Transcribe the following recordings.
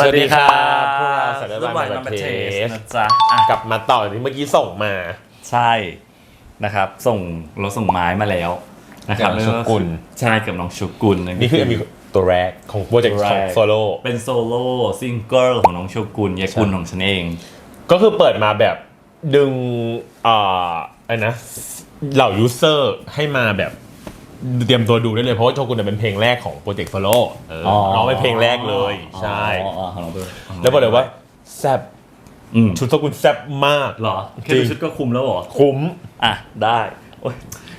สวัสดีครับพวกเราสารรุ่บันนใหม่มามาเทเทสสนะจ๊ะอะกลับมาต่อที่เมื่อกี้ส่งมา ใช่นะครับ ส่งเราส่งไม้มาแล้วนะครับกับน้องชุกุลใช่กับน้องชุกุลนี่คือมีตัวแรกของโปรเจกต์ตัวแรของกโซโล่เป็นโซโล่ซิงเกิลของน้องชุกุลยายกุลของฉันเอง ก็คือเปิดมาแบบดึงอ่าอะไรนะเหล่ายูเซอร์ให้มาแบบ เตรียมตัวดูได้เลยเพราะว่าโชกุนเนยเป็นเพลงแรกของโปรเจกต์โซโล่ร้องเป็นเพลงแรกเลย ใช่อ๋ออ๋อของเราด้วยแล้วบอกเลยว่าแซบอืมชุดโชกุนแซบมาก เหรอแค่จริดูงชุดก็คุมแล้วเหรอ คุ้ม อะได้โอ๊ย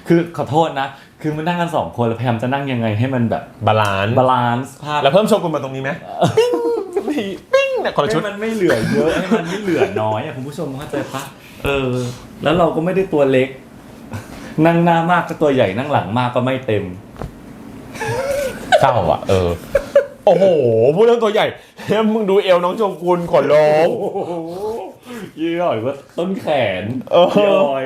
คือขอโทษนะ คือมันนั่งกันสองคนแล้วพยายามจะนั่งยังไงให้มันแบบบาลานซ์บาลานซ์ภาพแล้วเพิ่มโชกุนมาตรงนี้ไหมปิ้งปิ้งเนี่ยคนละชุดให้มันไม่เหลือเยอะให้มันไม่เหลือน้อยอะคุณผู้ชมเข้าใจปะเออ แล้วเราก็ไม่ได้ตัวเล็ก นั่งหน้ามากก็ตัวใหญ่นั่งหลังมากก็ไม่เต็ม เศร้าอะ เออ โอ้โหพูดเรื่องตัวใหญ่แล้วมึงดูเอวน้องโชกุนขนลงโอ้โหยี่ห้อยว่าต้นแขนเออย่อย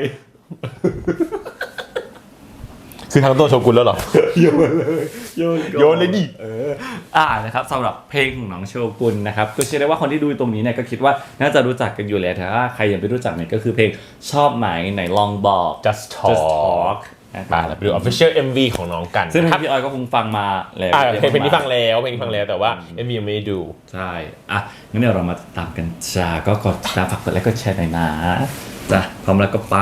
คือทั้งตัวโชกุนแล้วเหรอ โยนเลยโยนก่อโยนเลยดิ เอออ่านะครับสำหรับเพลงของน้องโชกุนนะครับก็เชื่อได้ว่าคนที่ดูตรงนี้เนี่ยก็คิดว่าน่าจะรู้จักกันอยู่แล้วแต่ว่าใครยังไม่รู้จักเนี่ยก็คือเพลงชอบไหมไหนลองบอก just talk Just Talk นะคไปรับเราไปดู official MV ของน้องกันซึ่งนะครับพี่ออยก็คงฟังมาแล้วอ่าดี๋ยวเพลงเพลงนี้มาฟังแล้วเพลงนี้ฟังแล้วแต่ว่า MV ยังไม่ได้ดู ใช่อะงั้นเดี๋ยวเรามาตามกันจ้าก็กดติดตามฝากกดไลค์กดแชร์หน่อยนะจ้ะพร้อมแล้วก็ไป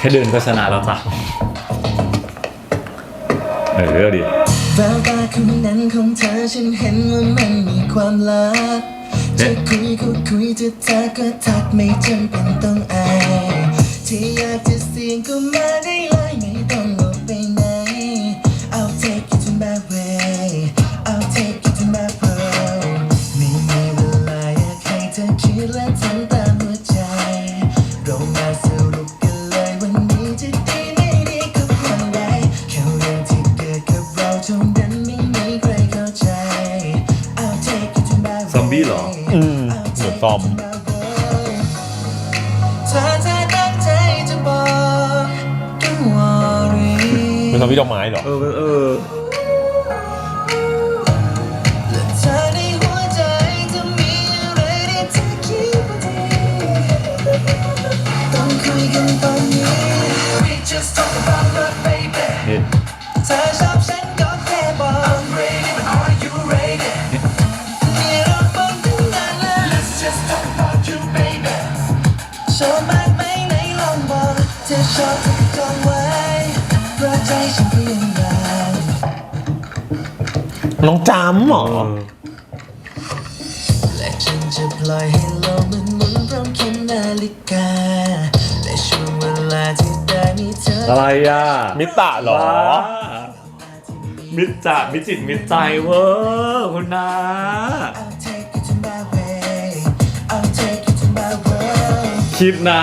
แค่เดินก็ชนะแล้วจ้ะเออดิแววตาคู่นั้นของเธอฉันเห็นว่ามันมีความลับจะคุยก็คุยจะทักก็ทักไม่จำเป็นต้องอายที่อยากจะเสียงก็มาได้ ถ้าเธอตั้งใจจะบอก Don't worry เป็นซอมบี้ดอกไม้เหรอ เออเออ เธอชอบเธอก็จองไว้เพราะใจฉันก็ยังอยากน้องจำเหรอและฉันจะปล่อยให้โลกมันหมุนพร้อมเข็มนาฬิกาแต่ช่วงเวลาที่ได้มีเธออะไรอะมิตะเหรอ ว้ามิตรจะมิจิตมิตรใจเวอร์คุณนา I'll take you to my way I'll take you to my world คิดนะ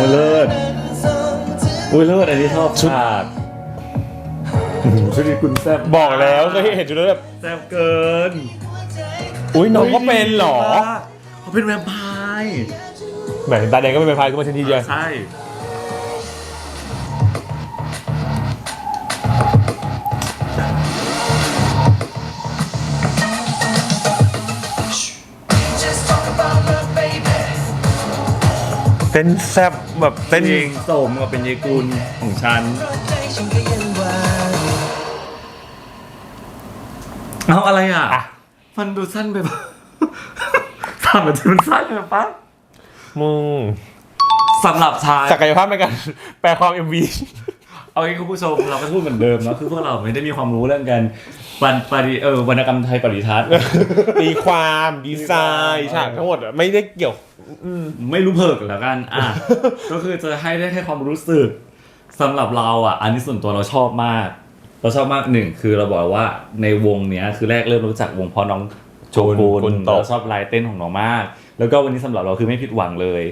อโอ้เลิศนั้นส่งถึงอุ้ยเลิศอันนี้ชอบฉากชุดนี้คุณแซ่บบอกแล้วเคยเห็นจุดแล้วแบบแซ่บเกินอุ้ยน้องก็เป็นเหรอเขาเป็นแวมไพร์แหมตาแดงก็เป็นไฟขึ้นมาทันทีเดียวใช่ เต้นแซบแบบเต้นจริงสมกับเป็นยายกุลของฉันเพราะใจฉันก็ยังหวานเอาอะไรอะ อะมันดูสั้นไปปะ สามนาทีมันสั้นไปปะมึงสำหรับชายศักยภาพในการแปลความ MV เอางี้คุณผู้ชมเราก็พูดเหมือนเดิมเนาะคือพวกเราไม่ได้มีความรู้เรื่องการ ปันปริเออวรรณกรรมไทยปริทัศน์ ตีความดีไซน์ฉากทั้งหมดอะไม่ได้เกี่ยว ไม่รู้เพิกแล้วกัน อะ ก็คือจะให้ได้แค่ความรู้สึกสำหรับเราอะ อันนี้ส่วนตัวเราชอบมาก เราชอบมากหนึ่งคือเราบอกว่าในวงเนี้ยคือแรกเริ่มรู้จักวงเพราะน้องโชกุกุนนโตะเราชอบลายเต้นของน้องมาก แล้วก็วันนี้สำหรับเราคือไม่ผิดหวังเลย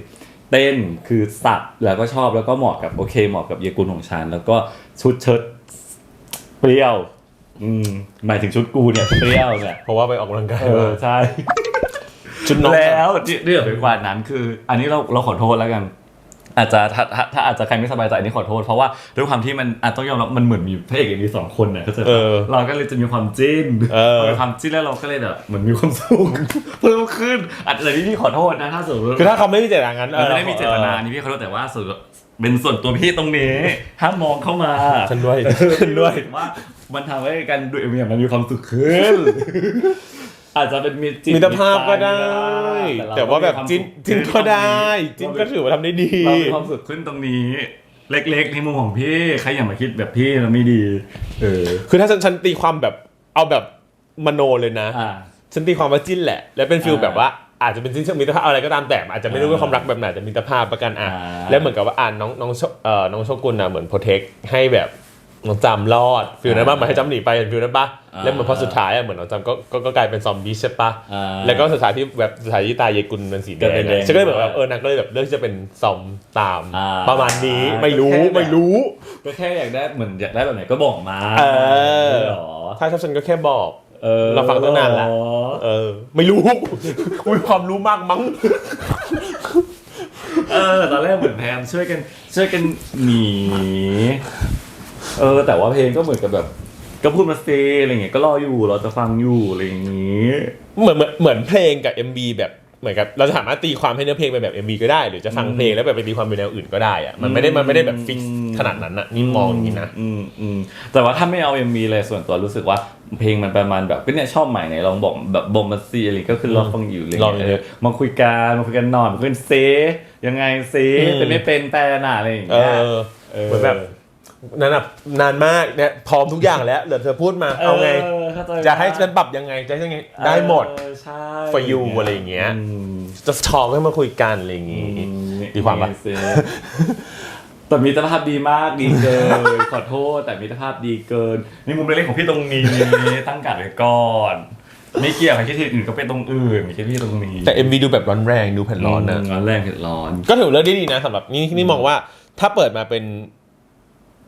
เต้นคือสับแล้วก็ชอบแล้วก็เหมาะกับโอเคเหมาะกับเยกุลของฉันแล้วก็ชุดเชิ้ตเปรี้ยว อืมหมายถึงชุดกูเนี่ยเปรี้ยวเนี่ยเพราะว่าไปออกกำลังกายเออมาใช่ ชุดน้องแล้วที่เรื่องไปกว่านั้นคือ อันนี้เราเราขอโทษแล้วกัน อาจจะถ้าถ้าถ้าอาจจะใครไม่สบายใจอันนี้ขอโทษเพราะว่าด้วยความที่มันอาจต้องยอมรับมันเหมือนมีพระเอกเอ็มวีสองคนเนี่ยเข้าใจปะเออเราก็เลยจะมีความจิ้นเออพอมีความจิ้นแล้วเราก็เลยแบบเหมือนมีความสุขเพิ่มขึ้นอาจจะนี่พี่ขอโทษนะถ้าสมมติ คือถ้าเขาไม่มีเจตนางั้นมันไม่ได้มีเจตนานี่พี่ขอโทษแต่ว่าส่วน เป็นส่วนตัวพี่ตรงนี้ห้ามมองเข้ามาฉันด้วย ฉันด้วยว่า มันทำให้การดูเอ็มวีมันมีความสุขขึ้น อาจจะเป็นมีจิตมิตรภาพก็ได้เรแต่ว่าแบบจิ้นมีความสุขจิ้นก็ได้ขึ้จิ้นตรงก็ถือว่าทำได้ดี เรามีความสุขขึ้นตรงนี้ เล็กๆในมุมของพี่ใครอย่ามาคิดแบบพี่มันไม่ดี เออคือถ้าฉันฉันตีความแบบเอาแบบมโนเลยนะ อ่า ฉันตีความว่าจิ้นแหละ แล้วเป็นฟิลอ่าแบบว่า อาจจะเป็นจิ้นเชิงมิตรภาพอะไรก็ตามแต่อาจจะไม่รู้ว่าความรักแบบไหนแต่มิตรภาพประกันอะอ่าแล้วเหมือนกับว่าอ่านน้องน้องโชเอ่อน้องโชกุนนะเหมือนโปรเทคให้แบบน้องจำรอดฟิลนั้นป่ะเหมือนให้จำหนีไปฟิลนั้นป่ะอ่าแล้วเหมือนพอสุดท้ายอะเหมือนน้องจำก็ก็ก็กลายเป็นซอมบี้ใช่ป่ะอ่าแล้วก็สุดท้ายที่แบบสุดท้ายที่ตายเยกุลเป็นสีแดก็งเป็นแดงอะฉันก็เลยแบบว่าเออนางก็เลยแบบเลือกที่จะเป็นซอมตามอ่าประมาณนี้ไม่รู้แค่แบบไม่รู้ก็แค่อยากได้เหมือนอยากได้แบบไหนก็บอกมาเออหรอถ้าชอบฉันก็แค่บอก เออเราฟังตั้งนานละเออ ไม่รู้คุยความรู้มากมั้งเออตอนแรกเหมือนแพมช่วยกันช่วยกันหนีเออ แต่ว่าเพลงก็เหมือนกับแบบ ก็พูดมาเซอะไรเงี้ยก็รออยู่รอจะฟังอยู่อะไรอย่างงี้ เหมือนเหมือนเหมือนเพลงกับ MV แบบ เหมือนกับเราสามารถตีความให้เนื้อเพลงเป็นแบบ MV ก็ได้ หรือจะฟังเพลงแล้วแบบไปตีความเป็นแนวอื่นก็ได้อะมันไม่ได้มันไม่ได้แบบฟิกขนาดนั้นอะนี่มองอย่างนี้นะอืมอืมแต่ว่าถ้าไม่เอา MV เลยส่วนตัวรู้สึกว่าเพลงมันประมาณแบบก็เนี่ยชอบใหม่ไหนลองบอกแบบบอมมาซีอะไรก็คือรอฟังอยู่เลยลองเลยเออมาคุยกันมาคุยกันหน่อยมาคุยกันเซยังไงเซอืมเป็นไม่เป็นแต่น่ะอะไรอย่างเอเงี้ยอเออเหมือนแบบ นั่นอะนานมากเนี่ยพร้อมทุกอย่างแล้วเหลือเธอพูดมาเอาไง เข้าใจจะให้ฉันปรับยังไงจะให้ยังไงได้หมด เออใช่ for you อะไรอย่างเงี้ยอืมจะทองให้มาคุยกันอะไรอย่างงี้ตีความปะ เซแต่มิตรภาพดีมากดีเกิน ขอโทษแต่มิตรภาพดีเกินนี่มุมเล็กๆของพี่ตรงนี้ ตั้งกัดไว้ก่อน ไม่เกี่ยวกับที่อื่นก็เป็นตรงอื่นมีแค่พี่ตรงนี้แต่ MV ดูแบบร้อนแรงดูเผ็ดร้อนนะ ร้อนแรงเผ็ดร้อน ก็ถือเลือกได้ดีนะสำหรับนี่นี่มองว่าถ้าเปิดมาเป็น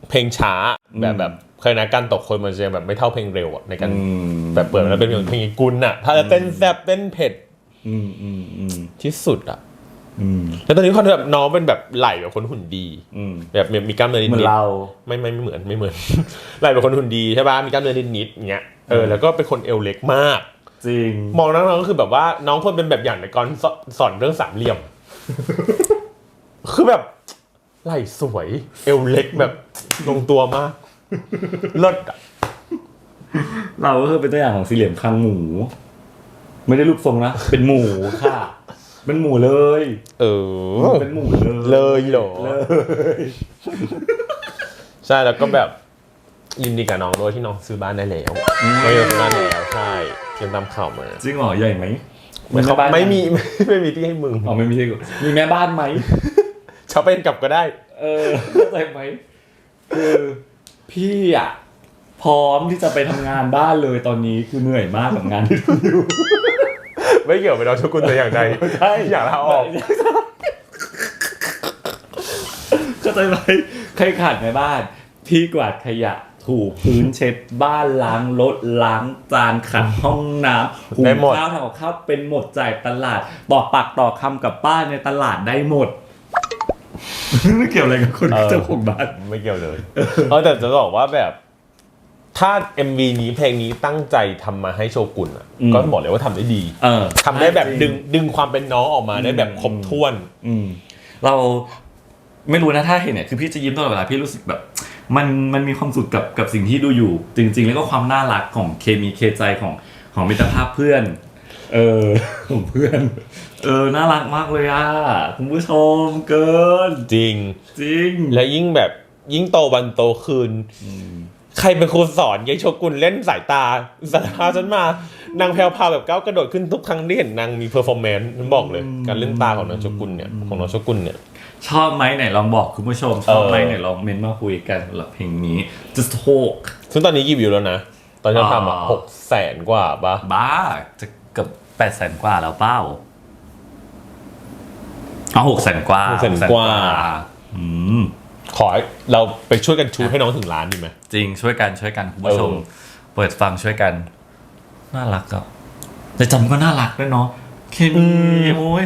เพลงช้าอืมแบบแบบเคยนะการตกคนมันจะแบบไม่เท่าเพลงเร็วอะในการอืมแบบเปิดมาแล้วเป็นเพลงกุลน่ะ ถ้าจะเต้นแซ่บเต้นเผ็ดอืมอืมอืมที่สุดอะอืมแล้วตอนนี้เขาแบบน้องเป็นแบบไหลแบบคนหุ่นดีอืมแบบมีมีกล้ามเนื้อนิเหมือนดเราๆไม่ไม่ไม่เหมือนไม่เหมือนไหลแบบคนหุ่นดีใช่ป่ะมีกล้ามเนื้อนิดๆอย่างเงี้ยเออแล้วก็เป็นคนเอวเล็กมาก จริง มองน้องๆก็คือแบบว่าน้องควรเป็นแบบอย่างในการสสอนเรื่องสามเหลี่ยม คือแบบ ไหล่สวย เอวเล็กแบบลงตัวมากเลิศอะเราก็คือเป็นตัวอย่างของสี่เหลี่ยมคางหมู ไม่ได้รูปทรงนะ เป็นหมูค่ะ เป็นหมูเลย เออ เป็นหมูเลย เลยเหรอเลยใช่แล้วก็แบบยินดีกับน้องด้วยที่น้องซื้อบ้านได้แล้วน้องซื้อบ้านแล้วใช่เตรียมตามข่าวมาจริงเหรอใหญ่ไหมไม่เขาแบ้านหไม่มีไม่มีที่ให้มึงอ๋อไม่มีที่กูมีแม่บ้านไหม ชอบเป็นกลับก็ได้ เออเข้าใจไหมคือพี่อะ พร้อมที่จะไปทำงานบ้านเลยตอนนี้คือเหนื่อยมากกับงานที่ทำอยู่ ไม่เกี่ยวกับน้องชกุลแต่อย่างใดใช่ อยากลาออกเข้าใจไหมใครขาดในบ้าน พี่กวาดขยะถูพื้นเช็ดบ้านล้างรถล้างจานขัดห้องน้ำหุได้งหมดข้าวทำกับข้าวเป็นหมดจ่ายตลาดต่อปากต่อคำกับป้าในตลาดได้หมด ไม่เกี่ยวอะไรกับคนเจ้าของบ้าน ไม่เกี่ยวเลยเออแต่จะบอกว่าแบบ ถ้า MV นี้เพลงนี้ตั้งใจทำมาให้โชกุนอะ อืม ก็บอกเลยว่าทำได้ดีเออ ทำได้แบบจริดึงดึงความเป็นน้องออกมาได้แบบอืมครบถ้วน อืมเราไม่รู้นะถ้าเห็นเนี่ยคือพี่จะยิ้มตลอดเวลาพี่รู้สึกแบบ มันมันมีความสุขกับกับสิ่งที่ดูอยู่ จริง ๆ แล้วก็ความน่ารักของเคมีเคใจของของมิตรภาพเพื่อน เออของเพื่อน เออ น่ารักมากเลยอะ คุณผู้ชมเกิน จริง จริง และยิ่งแบบยิ่งโตวันโตคืน ใครเป็นครูสอนยายโชกุนเล่นสายตาสายตาฉันมา นางแพรวพราวแบบก้าวกระโดดขึ้นทุกครั้งที่เห็นนางมีเพอร์ฟอร์แมนซ์ฉันบอกเลย การเล่นตาของนางโชกุนเนี่ยของน้องโชกุนเนี่ยชอบไหมไหนลองบอกคุณผู้ชม ชอบไหมเออไหนลองเมนต์มาคุยกันสำหรับเพลงนี้ just talk ซึ่งตอนนี้กี่วิวแล้วนะ ตอนที่เราทำอะอ๋อหกแสนกว่าปะบ้าจะ เกือบแปดแสนกว่าแล้วเป้าเอาหกแสนกว่าหกแสนกว่า อืมขอให้เราไปช่วยกันชูให้น้องถึงล้านดีไหมจริงช่วยกันช่วยกันคุณผู้ชมเออเปิดฟังช่วยกัน น่ารักอะแต่จำก็น่ารักด้วยเนาะเคมีโอ้ย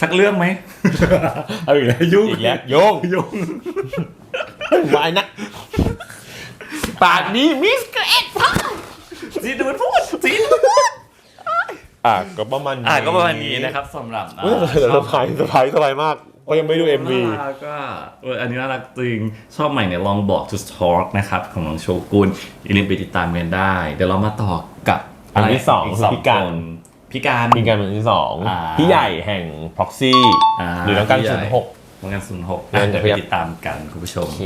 สักเรื่องไหมเอาอีกแล้วยุ่งอีกแล้วโยงยุ่งวายนะปากนี้มิสเกรดจีนมันพูดจีนมันพูด อะก็ประมาณนี้อะก็ประมาณนี้นะครับสำหรับเฮ้ยแต่เซอร์ไพรส์เซอร์ไพรส์สบายมากเพราะยังไม่ดู MV น่ารักก็เอออันนี้น่ารักจริง ชอบใหม่เนี่ยลองบอก to talk นะครับ ของน้องโชกุนอย่าลืมไปติดตามกันได้ เดี๋ยวเรามาต่อกับอันที่สองกคือพี่การคนพี่การมีการเป็นที่สองอ่าพี่ใหญ่แห่ง proxy อ่าหรือน้องการพี่ใหญ่ศูนย์หกน้องการศูนย์หกเดี๋ยวเดี๋ยวไปไปติดตามกันคุณผู้ชมโอเค